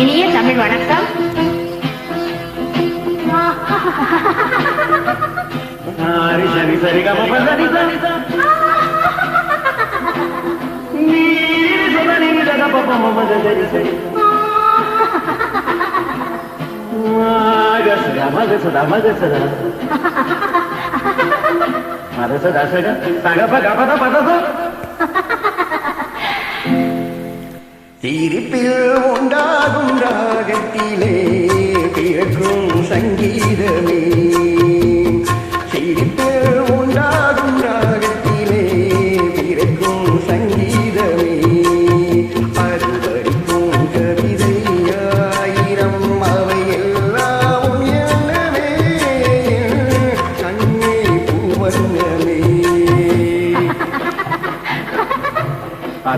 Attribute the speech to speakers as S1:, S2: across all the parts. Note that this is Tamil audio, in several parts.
S1: இனிய தமிழ் வணக்கம்
S2: சரி சரி சரி கம சரி சரி சரி சரி மகசதா மகசதா மகசதா மகசதா சக சகப கபத பதச
S3: தீரிப்பில் உண்டாகும் ராகத்திலே பிறக்கும் சங்கீதமே.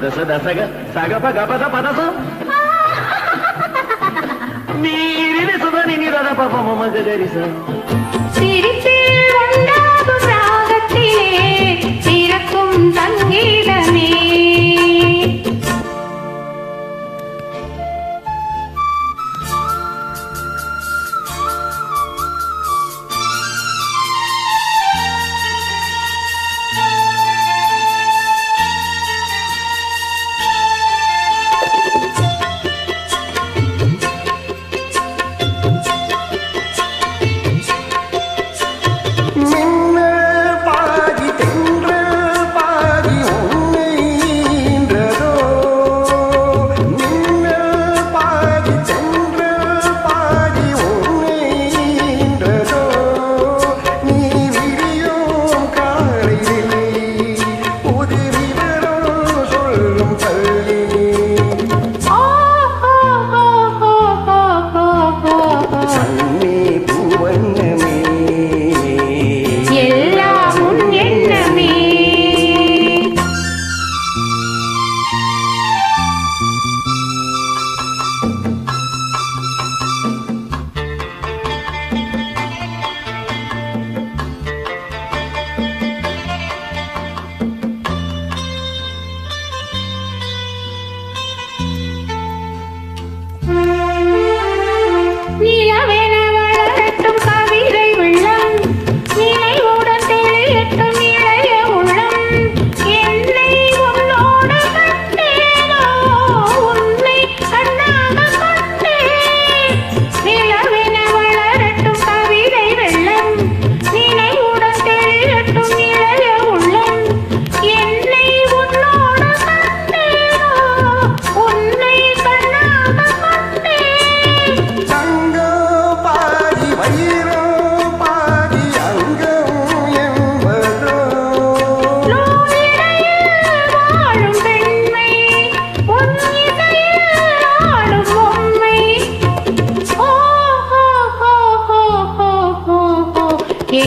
S1: దశ దశగ సగప గపద పదస. మీరిని సుధని నిరద పప మమ గరిస సిరి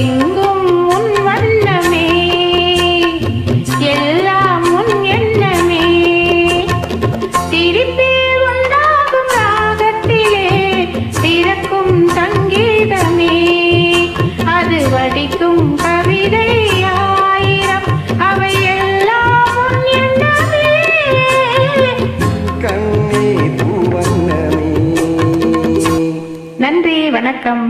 S1: எங்கும் உன் வண்ணமே. எல்லாம் உன் எண்ணமே. சிரிப்பில் உண்டாகும் ராகத்திலே பிறக்கும் சங்கீதமே. அது வடிக்கும் கவிதை ஆயிரம் அவை எல்லாம் உன் எண்ணமே.
S3: கண்ணே பூவண்ணமே
S1: நன்றி வணக்கம்.